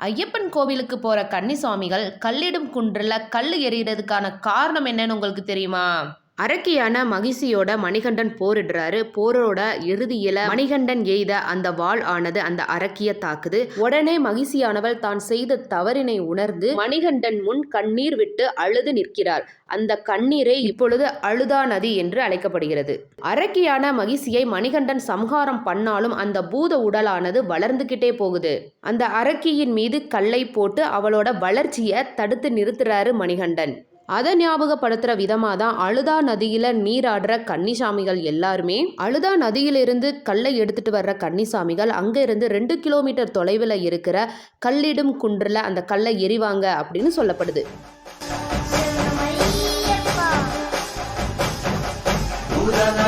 ஐயப்பன் கோவிலுக்கு போகிற கன்னிசாமிகள் கல்லிடும் குன்றில் கல் எறிகிறதுக்கான காரணம் என்னன்னு உங்களுக்கு தெரியுமா? அரக்கியான மகிழ்ச்சியோட மணிகண்டன் போரிடுறாரு. போரோட இறுதியில மணிகண்டன் எய்த அந்த வாள் ஆனது அந்த அரக்கிய தாக்குது. உடனே மகிழ்ச்சியானவள் தான் செய்த தவறினை உணர்ந்து மணிகண்டன் முன் கண்ணீர் விட்டு அழுது நிற்கிறார் அந்த கண்ணீரே இப்பொழுது அழுதா நதி என்று அழைக்கப்படுகிறது. அரக்கியான மகிழ்ச்சியை மணிகண்டன் சம்ஹாரம் பண்ணாலும் அந்த பூத உடலானது வளர்ந்துகிட்டே போகுது. அந்த அரக்கியின் மீது கல்லை போட்டு அவளோட வளர்ச்சியை தடுத்து நிறுத்துறாரு மணிகண்டன். அதை ஞாபகப்படுத்துகிற விதமாக தான் அழுதா நதியில் நீராடுற கன்னிசாமிகள் எல்லாருமே அழுதா நதியிலிருந்து கல்லை எடுத்துட்டு வர்ற கன்னிசாமிகள் அங்கேருந்து ரெண்டு கிலோமீட்டர் தொலைவில் இருக்கிற கல்லிடும் குன்றில் அந்த கல்லை எரிவாங்க அப்படின்னு சொல்லப்படுது. பூதநாத